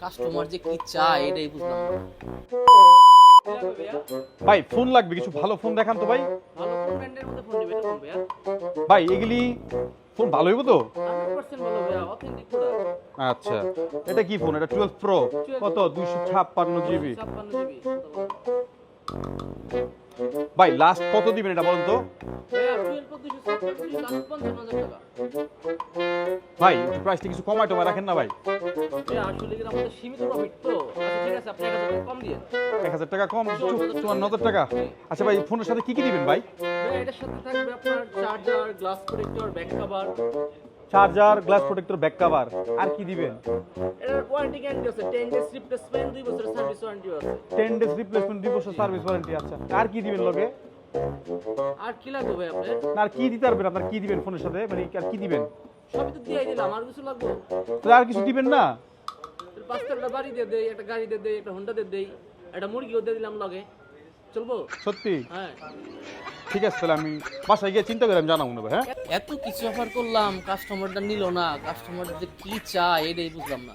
Customer যে কি চায় এটাই বুঝলাম ভাই ফোন লাগবে কিছু ভালো ফোন দেখান তো ভাই। ভালো কোন ব্র্যান্ডের মধ্যে ফোন নেবেন এরকম ভাইয়া? ভাই এগুলি ফোন ভালো হইব তো? হান্ড্রেড পার্সেন্ট ভালো ভাইয়া অথেন্টিক প্রোডাক্ট আচ্ছা এটা কি ফোন এটা টুয়েলভ প্রো কত? দুইশো জিবি ছাপ্পান্ন জিবি ভাই লাস্ট কত দিবেন এটা বলেন তো? ভাই প্রাইসটা কিছু কমাই টমাই রাখেন না ভাই। ভাইয়া আসলে আমাদের সীমিত প্রফিট তো? আচ্ছা ঠিক আছে আপনি এক হাজার টাকা কম দিয়ে এক হাজার টাকা কম চুয়ান্ন হাজার টাকা। আচ্ছা ভাই ফোনের সাথে কি কি দিবেন ভাই? এটার সাথে থাকবে আপনার charger glass protector back cover charger glass protector back cover আর কি দিবেন? এটার ওয়ারেন্টি গ্যারান্টি আছে। টেন ডেজ রিপ্লেসমেন্ট দুই বছরের সার্ভিস ওয়ারেন্টি আছে। টেন ডেজ রিপ্লেসমেন্ট দুই বছর সার্ভিস ওয়ারেন্টি আচ্ছা। আর কি দিবেন লগে? আর কি লাগবে ভাই আপনার? আর কি দিতে পারবেন আপনার? কি দিবেন ফোনের সাথে? মানে আর কি দিবেন? সবই তো দিয়ে দিলাম আর কিছু লাগবে? আর কিছু দিবেন না? পাঁচটা একটা বাড়ি দিয়ে দেই একটা গাড়ি দিয়ে দেই একটা হোন্ডা দিয়ে দেই একটা মুরগিও দিয়ে দিলাম লগে। চলবো? সত্যি? হ্যাঁ। ঠিক আছে তাহলে আমি বাসায় গিয়ে চিন্তা করলাম জানাব না হ্যাঁ? এত কিছু অফার করলাম কাস্টমারটা নিল না কাস্টমার যে কি চায় এটাই বুঝলাম না।